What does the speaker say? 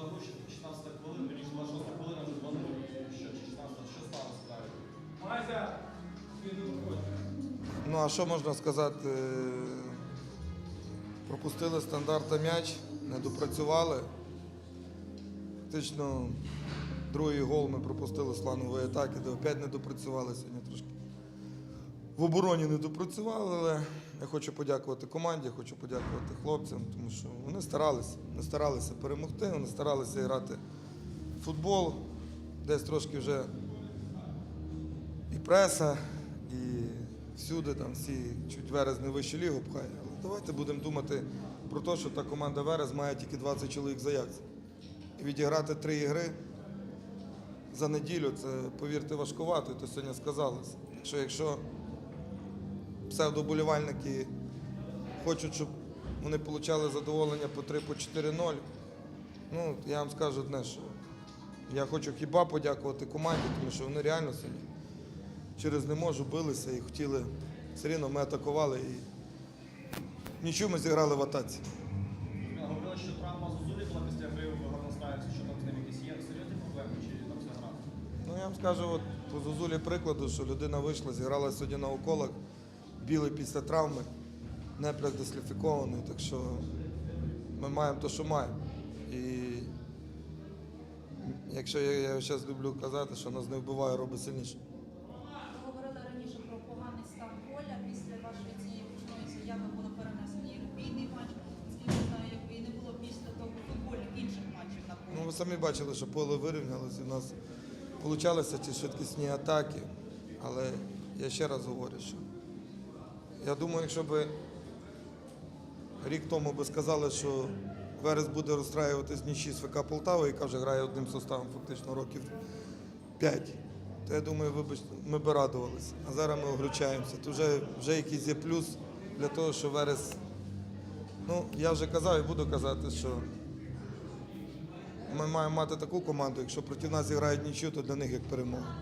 загрузчик, 16 хвилин, мені 26 хвилина вже дзвонили, що чи 16, що сталося не виходь. Ну а що можна сказати? Е, Пропустили стандарта м'яч, не допрацювали. Фактично, другий гол ми пропустили з планової атаки, де опять не допрацювали сьогодні трошки. В обороні не допрацювали, але я хочу подякувати команді, хочу подякувати хлопцям, тому що вони старалися, вони старалися перемогти, вони старалися грати в футбол. Десь трошки вже і преса, і всюди там всі чуть Верес не вищу лігу пхає. Але давайте будемо думати про те, що та команда Верес має тільки 20 чоловік заявці. І відіграти три ігри за неділю, це, повірте, важкувато, то сьогодні сказалось. Якщо, якщо псевдоболівальники хочуть, щоб вони отримали задоволення по 3 по 4-0, ну, я вам скажу одне, що я хочу хіба подякувати команді, тому що вони реально сьогодні через не можу билися і хотіли. Все рівно ми атакували і нічого ми зіграли в атаці. Говорили, що травма Зозулі була після гри в Горностаєвці, що там з ним якісь є серйозні проблеми, чи там все грати? Ну я вам скажу, от по Зозулі прикладу, що людина вийшла, зіграла сьогодні на уколах, білий після травми, непляк дисліфікований, так що ми маємо те, що маємо. І якщо я, я зараз люблю казати, що нас не вбиває, робить сильніше. Ви говорили раніше про поганий стан поля. Після вашої цієї гучної заяви було перенесено і регбійний матч. Наскільки знаю, якби і не було після того футбольних інших матчів на полі. Ну, ви самі бачили, що поле вирівнялося, і в нас получалися ці швидкісні атаки. Але я ще раз говорю, що я думаю, якщо б рік тому би сказали, що Верес буде розстраювати з нічі з ФК Полтава, яка вже грає одним составом фактично років 5, то я думаю, вибачте, ми б радувалися. А зараз ми огручаємося. То вже, вже якийсь є плюс для того, що Верес. Ну, я вже казав і буду казати, що ми маємо мати таку команду, якщо проти нас зіграють нічого, то для них як перемога.